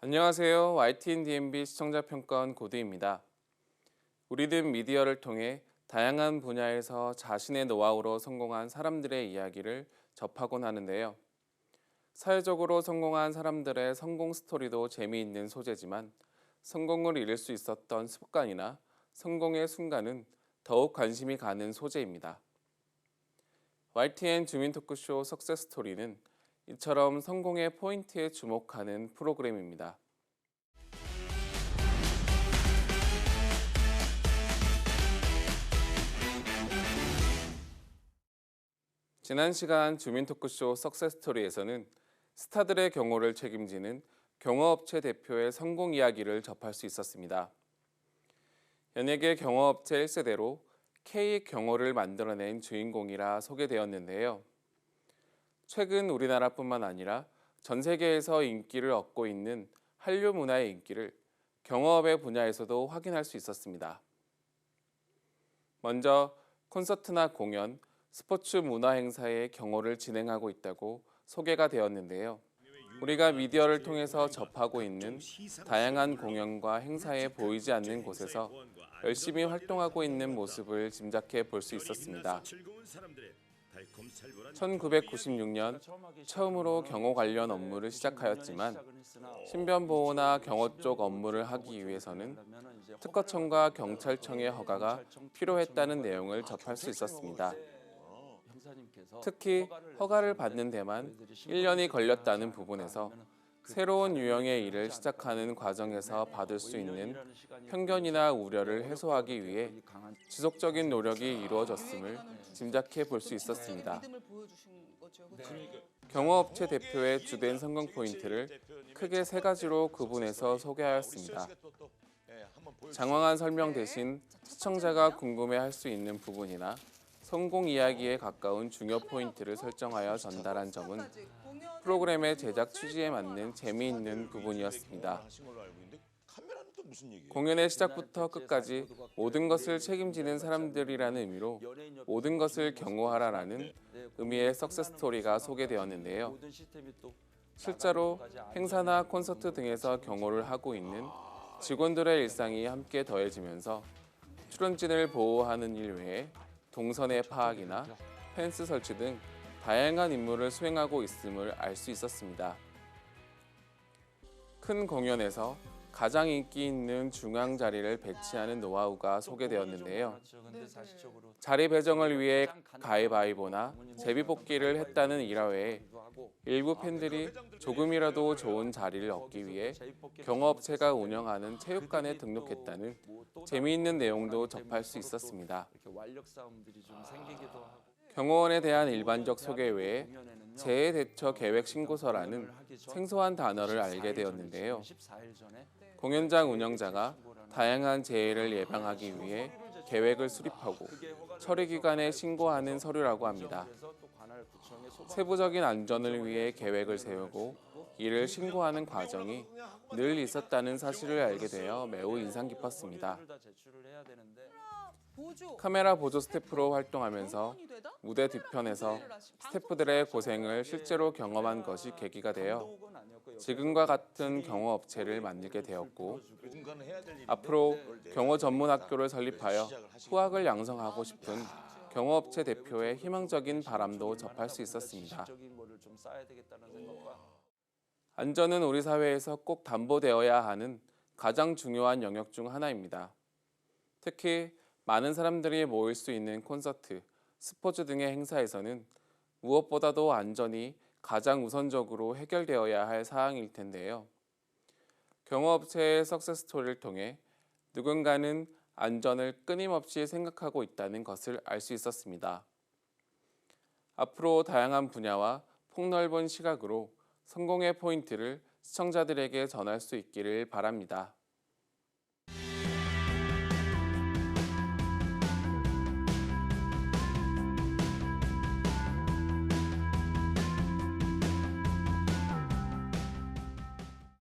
안녕하세요. YTN DMB 시청자 평가원 고드입니다. 우리는 미디어를 통해 다양한 분야에서 자신의 노하우로 성공한 사람들의 이야기를 접하곤 하는데요. 사회적으로 성공한 사람들의 성공 스토리도 재미있는 소재지만 성공을 이룰 수 있었던 습관이나 성공의 순간은 더욱 관심이 가는 소재입니다. YTN 주민 토크쇼 석세스 스토리는 이처럼 성공의 포인트에 주목하는 프로그램입니다. 지난 시간 주민 토크쇼 석세스 스토리에서는 스타들의 경호를 책임지는 경호업체 대표의 성공 이야기를 접할 수 있었습니다. 연예계 경호업체 1세대로 K 경호를 만들어낸 주인공이라 소개되었는데요. 최근 우리나라뿐만 아니라 전 세계에서 인기를 얻고 있는 한류 문화의 인기를 경호업의 분야에서도 확인할 수 있었습니다. 먼저 콘서트나 공연, 스포츠 문화 행사의 경호를 진행하고 있다고 소개가 되었는데요. 우리가 미디어를 통해서 접하고 있는 다양한 공연과 행사에 보이지 않는 곳에서 열심히 활동하고 있는 모습을 짐작해 볼 수 있었습니다. 1996년 처음으로 경호 관련 업무를 시작하였지만 신변 보호나 경호 쪽 업무를 하기 위해서는 특허청과 경찰청의 허가가 필요했다는 내용을 접할 수 있었습니다. 특히 허가를 받는 데만 1년이 걸렸다는 부분에서 새로운 유형의 일을 시작하는 과정에서 받을 수 있는 편견이나 우려를 해소하기 위해 지속적인 노력이 이루어졌음을 짐작해 볼 수 있었습니다. 경호업체 대표의 주된 성공 포인트를 크게 세 가지로 구분해서 소개하였습니다. 장황한 설명 대신 시청자가 궁금해할 수 있는 부분이나 성공 이야기에 가까운 중요 포인트를 설정하여 전달한 점은 프로그램의 제작 취지에 맞는 재미있는 부분이었습니다. 공연의 시작부터 끝까지 모든 것을 책임지는 사람들이라는 의미로 모든 것을 경호하라라는 의미의 석세스 스토리가 소개되었는데요. 실제로 행사나 콘서트 등에서 경호를 하고 있는 직원들의 일상이 함께 더해지면서 출연진을 보호하는 일 외에 동선의 파악이나 펜스 설치 등 다양한 임무를 수행하고 있음을 알 수 있었습니다. 큰 공연에서 가장 인기 있는 중앙 자리를 배치하는 노하우가 소개되었는데요. 자리 배정을 위해 가위바위보나 제비뽑기를 했다는 일화외에 일부 팬들이 조금이라도 좋은 자리를 얻기 위해 경호업체가 운영하는 체육관에 등록했다는 재미있는 내용도 접할 수 있었습니다. 경호원에 대한 일반적 소개 외에 재해 대처 계획 신고서라는 생소한 단어를 알게 되었는데요. 공연장 운영자가 다양한 재해를 예방하기 위해 계획을 수립하고 처리 기간에 신고하는 서류라고 합니다. 세부적인 안전을 위해 계획을 세우고 이를 신고하는 과정이 늘 있었다는 사실을 알게 되어 매우 인상 깊었습니다. 카메라 보조 스태프로 활동하면서 무대 뒤편에서 스태프들의 고생을 실제로 경험한 것이 계기가 되어 지금과 같은 경호 업체를 만들게 되었고 앞으로 경호 전문 학교를 설립하여 후학을 양성하고 싶은 경호 업체 대표의 희망적인 바람도 접할 수 있었습니다. 안전은 우리 사회에서 꼭 담보되어야 하는 가장 중요한 영역 중 하나입니다. 특히 많은 사람들이 모일 수 있는 콘서트, 스포츠 등의 행사에서는 무엇보다도 안전이 가장 우선적으로 해결되어야 할 사항일 텐데요. 경호업체의 석세스 스토리를 통해 누군가는 안전을 끊임없이 생각하고 있다는 것을 알 수 있었습니다. 앞으로 다양한 분야와 폭넓은 시각으로 성공의 포인트를 시청자들에게 전할 수 있기를 바랍니다.